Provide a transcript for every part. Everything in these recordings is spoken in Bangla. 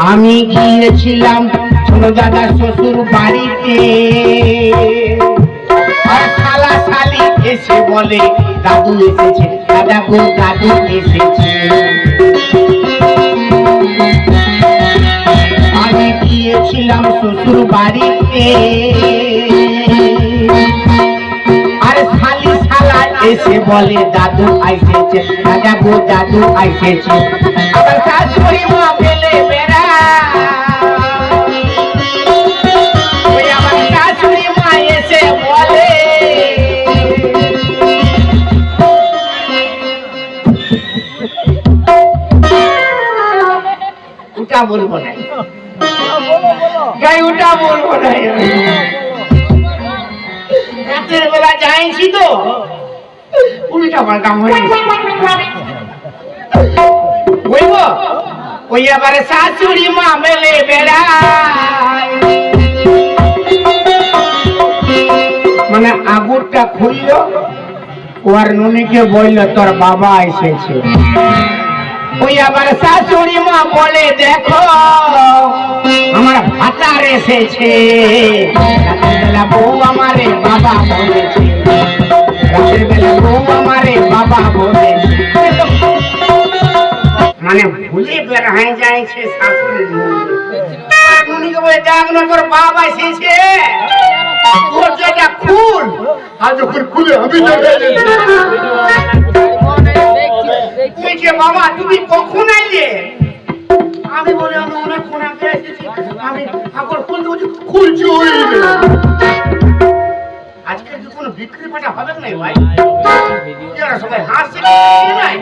আমি গিয়েছিলাম ছোট দাদা শ্বশুর বাড়িতে। শালা শালি এসে বলে, দাদু এসেছে, দাদা গো, দাদু এসেছে। আমি গিয়েছিলাম শ্বশুর বাড়িতে। এসে বলে, দাদু আইসেছে, দাদা গো, দাদু আইসেছে। আবার শাশুড়ি মা ফেলে ওটা বলব না গাই ওটা বলব না রাতের বেলা যাইছি তো, উল্টা কাম হয়ে বলব ওই এবারে শাশুড়ি মা মেলে বেড়ায়। মানে আগুরটা খুললো ওর নুনিকে বলল, তোর বাবা এসেছে। ওই আবার শাশুড়ি মা বলে, দেখো, আমার ভাতার এসেছে রাতের বেলা বউ আমারে বাবা বলেছে। রাতের বেলা বউ আমারে বাবা বলেছে। মানে ভুলে বের হয়ে যাইছে শাশুড়ি বলে তোর বাবা এসেছে। তোর যেটা খুল। আর যখন খুলে আমি যে বাবা, তুমি কখন আইলে? আমি বলি, আমি অনেকক্ষণ আগে এসেছি। আমি ঠাকুর খুলতে বলছি, খুলছি আজকে কি কোনো বিক্রি পাটা হবে না ভাই? যারা সবাই হাসছে নাই?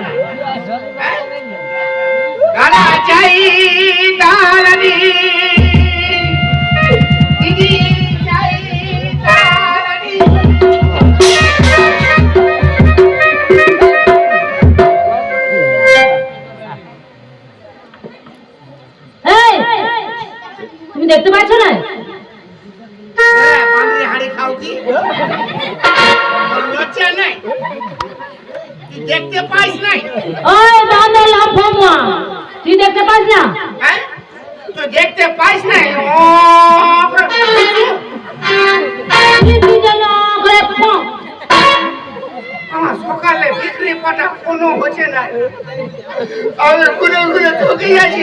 হ্যাঁ? চাই তারানি তুমি দেখতে পাচ্ছ না? হ্যাঁ, দেখতে পাইস নাই? ওই বান্দর লাফামা তুই দেখতে পাস না? হ্যাঁ? দেখতে পাইস নাই? ও, তুই যেন করে ফোন সকালে বিক্রি পাটা কোনো হচ্ছে না। আমি ঘুরে ঘুরে ঠকে যাচ্ছি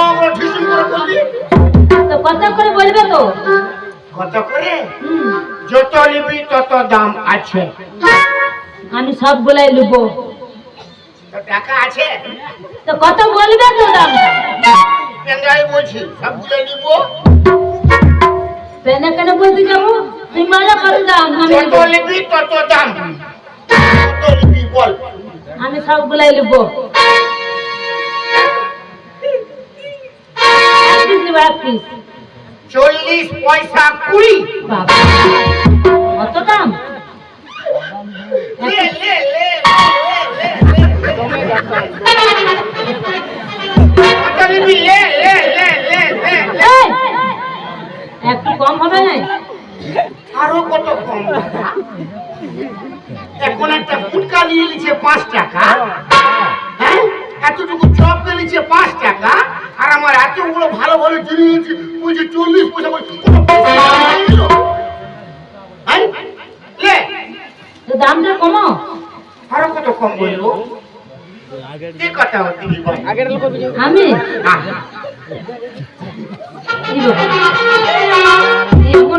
ও ঠিসুন করে তো কত করে বলবে তো? কত করে? যত নিবি তত দাম আছে। আমি সবগুলাই লুবো। তো টাকা আছে? তো কত বলবে তো দাম? বলছি কেন বলতে যাব? তুই মারা কত দাম? আমি যত লুবো। নিবি তত দাম। কত নিবি বল। আমি সবগুলাই লুবো। চল্লিশ পয়সা কুড়ি বাবা কত দাম লে লে লে একটু কম হবে না আরও কত কম এখন একটা ফুটকা নিয়ে নিচ্ছে পাঁচ টাকা হ্যাঁ এতটুকু চপ নিচ্ছে পাঁচ টাকা আর আমার এতগুলো ভালো ভালো জিনিস বলছে চল্লিশ পয়সা। হ্যাঁ? দামটা কমো আরও কত কম বলব কি কথা হচ্ছে কি বল? আমি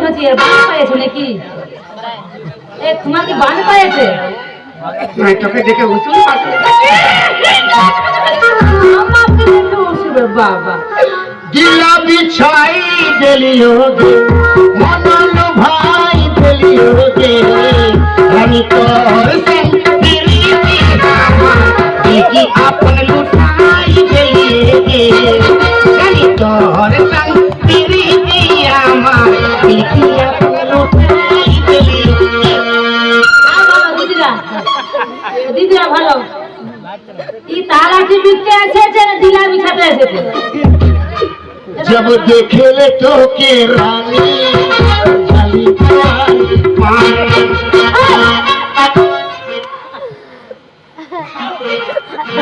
হচ্ছে এর বান পাইছে নাকি এ তোমার কি বান পাইছে তোকে দেখে বাবা। দিলা বিছাই দেলিও গে মনন ভাই দেলিও গে আমি তোর जब देखे ले तो के रानी चली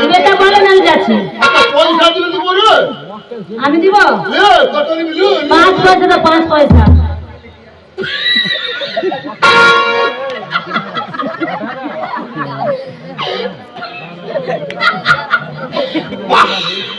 বেটা বলেন আমি যাচ্ছি পয়সা দিলে দিব রে আমি দিব লে কত নিবি লে পাঁচ পয়সা তো পাঁচ পয়সা আরে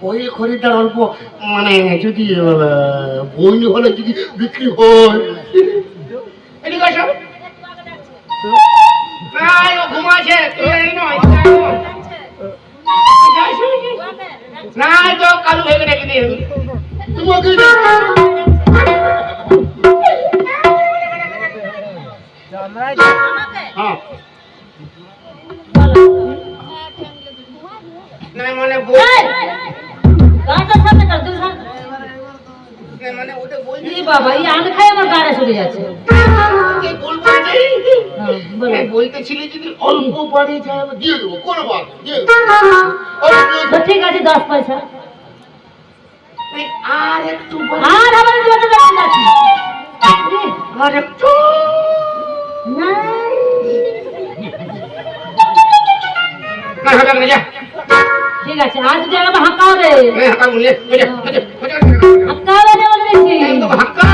পহিল খরিদ্দার অল্প মানে যদি বই হলে যদি বিক্রি হয়। এদিকে আসো। তুমি নাই তো কালু ভেবে রেখে দিয়ে। তোমাকে বাড়ি যায় আমি দিয়ে দেবো কোনো বাদ দিয়ে দেবো অল্প তো ঠিক আছে দশ পয়সা এই আর একটু বাড়ি, আর আমার জীবনে বেশি যাচ্ছে আর একটু না না হাঁকা না যা ঠিক আছে আজ যদি আমাকে হাঁকা হবে না হাঁকা বলে যা যা যা হাঁকা হবে না বলে দিচ্ছি তো হাঁকা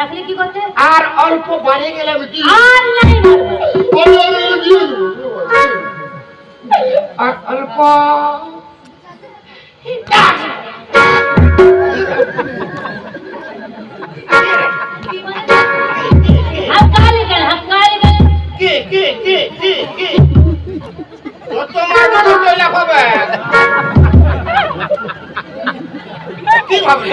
ডাকলে কি করতে? আর অল্প বাড়ে গেলে আমি দিয়ে আর নাই আর অল্প। কে কে কে কে কে? তোমার হবে কি ভাবে?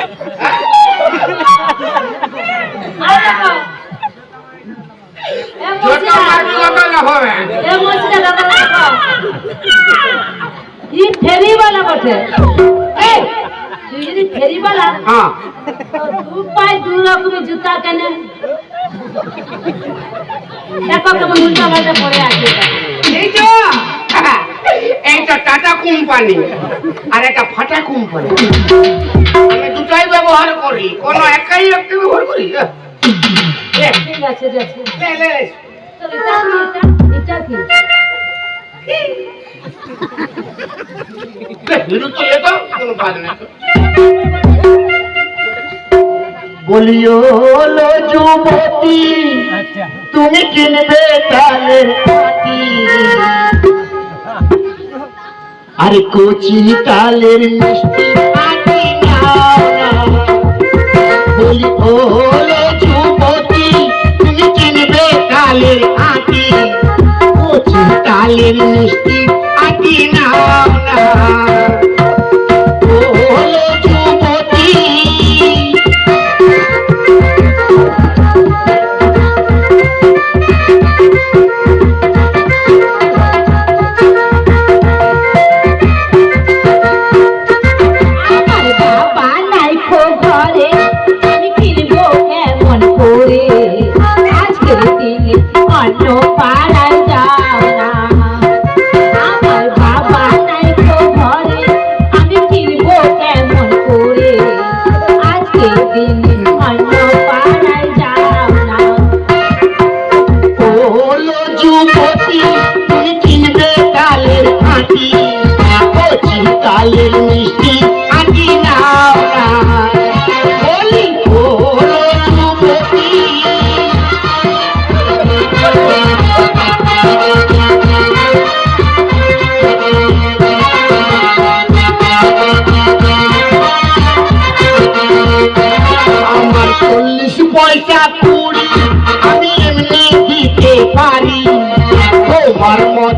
ই ফেরিওয়ালা বটে। এই তুই যদি ফেরিওয়ালা হ্যাঁ। দু পায়ে দু রকমের জুতা কেনে। দেখো কেমন উল্টা পাল্টা পড়ে আছে। এই তো এইটা টাটা কোম্পানি আর এটা ফাটা কোম্পানি। আমি দুটাই ব্যবহার করি কোনো একাই একটা ব্যবহার করি? ঠিক আছে। তো এটা কি বলিও যুবতী তুমি কিনবে তালের পাতি আরে কচি তালের মিষ্টি পাতি। বলি ও যুবতী তুমি কিনবে তালের আটি কচি তালের মিষ্টি আটি নাও না ও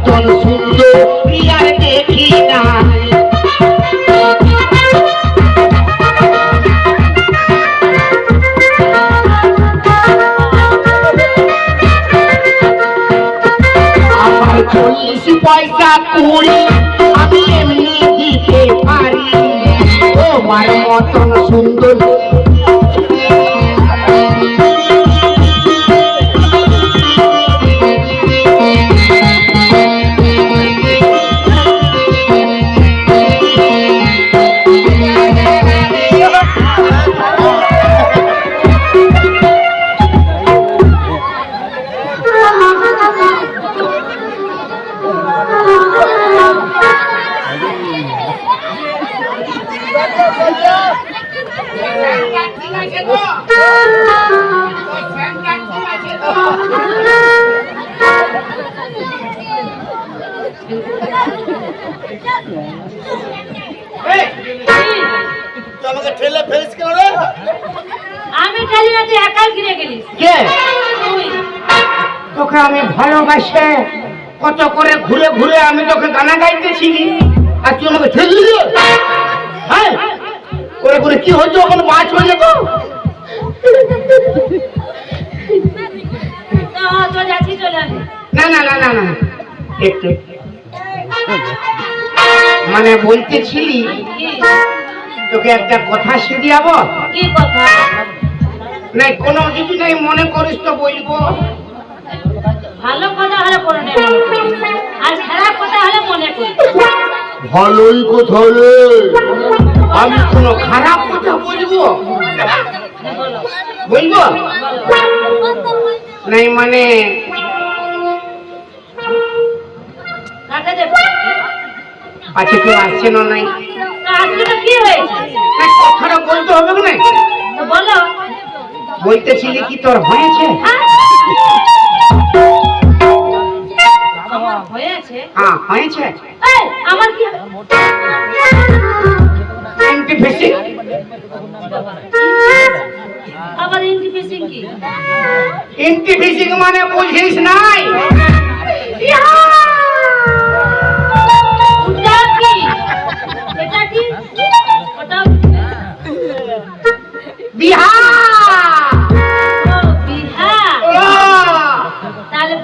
তোমার সুন্দর প্রিয়ার দেখি নাই। আমার চল্লিশ পয়সা কুড়ি, আমি এমনি দিতে পারি। তোমার মতন সুন্দর আমাকে ঠেলে ফেলিস কেন রে আমি ঠেলি না তুই একাই কিনে গেলিস কে? তোকে আমি ভালোবাসে কত করে ঘুরে ঘুরে আমি তোকে গানা গাইতেছি। আর তুই আমাকে ঠেলে দিলি? হ্যাঁ? করে করে কি হচ্ছে ওখানে? মাছ হয়ে যেত না না না না না একটু। মানে বলতেছিলি তোকে একটা কথা শিখিয়াবো? কি কথা? নাই কোনো কিছু নাই মনে করিস তো বলব। ভালো কথা হলে করে আর খারাপ কথা হলে মনে করি ভালোই কথা রে। আমি কোনো খারাপ কথা বলব? বলো বলব? নাই মানে পাশে কেউ আসছে না নাই। আজকে তো কি হয়েছে? নাই, কথাটা বলতে হবে না বলো। বলতেছিলি কি তোর হয়েছে? হ্যাঁ? হয়েছে। হ্যাঁ হয়েছে। আমার কি Anti-fishing? আবার ইন্টিফিসিং কি? Anti-fishing মানে বুঝিস নাই?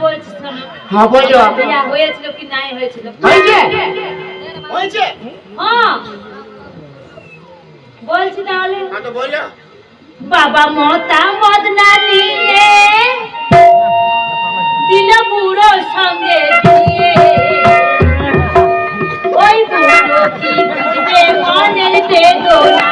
বলছি শোনো হ্যাঁ বলো বিয়া হয়েছিল কি নাই হয়েছিল? হয়েছে? হয়েছে? হ্যাঁ। বলছি তাহলে। হ্যাঁ তো বলো বাবা মতামত না নিয়ে দিল বুড়ো সঙ্গে দিয়ে। ওই বুড়ো কি বুঝবে মনের বেদনা?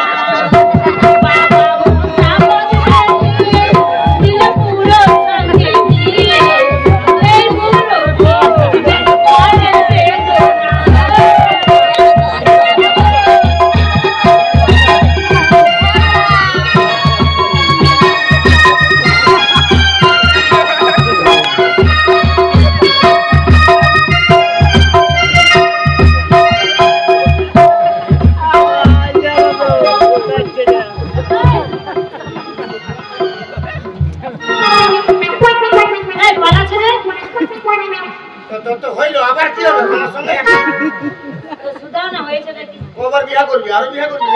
বিয়া করবি আরও বিয়া করবি?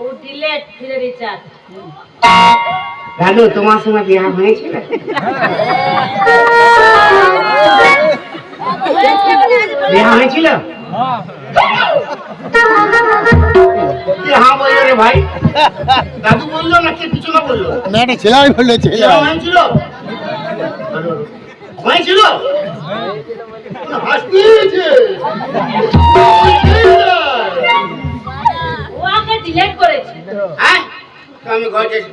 ও ডিলেট ফিরে রিচার্জ। দাদু তোমার সঙ্গে বিয়া হয়েছিল? বিয়া হয়েছিল? হ্যাঁ বলল রে ভাই? দাদু বলল নাকি কিছু না বলল? না না ছেলে বলল ছেলে হয়েছিল? হয়েছিল? হাসতেছে ও ডিলেট করেছে হ্যাঁ আমি ঘর যাচ্ছি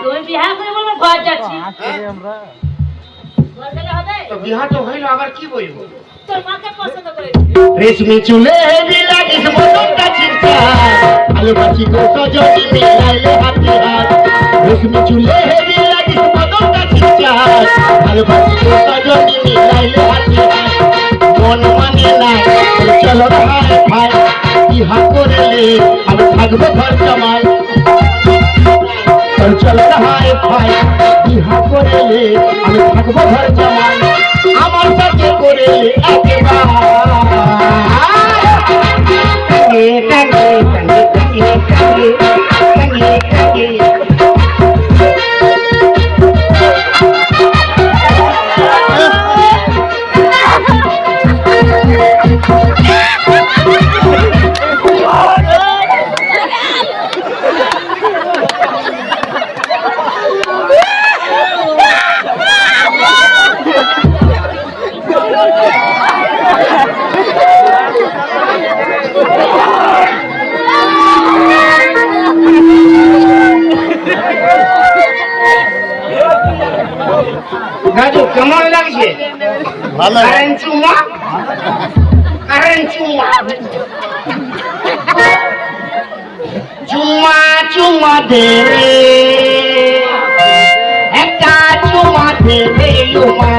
তুমি বিয়া করে বলব ঘর যাচ্ছি হবে তো বিহা তো হইল আবার কি বলব রেশমি চুলে বিলাগিস মতনটা চিন্তা ভালোবাসি গো সজনি মিলাইলে হাতে হাত রেশমি চুলে বিলাগিস মতনটা চিন্তা ভালোবাসি গো সজনি মিলাইলে হাতে মন মানে নাই চলো ভাই ভাই বিহা করলে আমি থাকব ঘর তোর চলে হাই ফাই বিহা করলে আমি থাকব ঘর জামাই আমার সাথে করে একবার টাঙ্গে টাঙ্গে টাঙ্গে টাঙ্গে টাঙ্গে টাঙ্গে ভালো কারেন্ট চুমা। কারেন্ট চুমা। চুমা চুমা দে রে। একটা চুমা দে রে লুমা।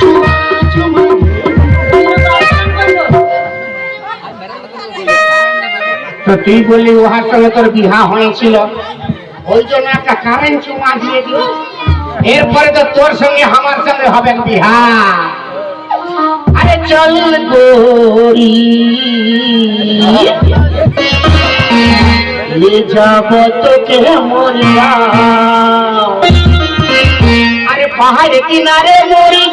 চুমা চুমা তো তুই বললি উহার সঙ্গে তোর বিহা হয়েছিল। ওই জন্য একটা কারেন্ট চুমা দিয়ে দিও এরপরে তো তোর সঙ্গে আমার সঙ্গে হবে বিহা আরে চল যাব তোকে মরিয়া আরে পাহাড় কিনারে মরি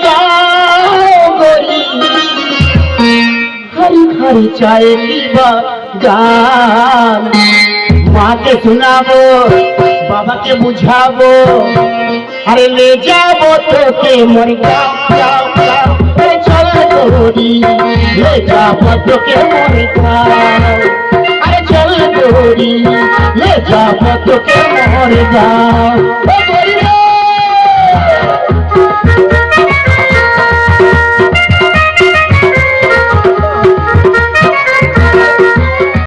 গরি। হরি হরি চায় লিবা গান। মাকে শোনাবো, বাবাকে বুঝাবো। আরে লে যাব তোকে মরি গাও গাও গাও চল গোরি লে যাব তোকে মরি গাও আরে চল গোরি লে যাব তোকে গাও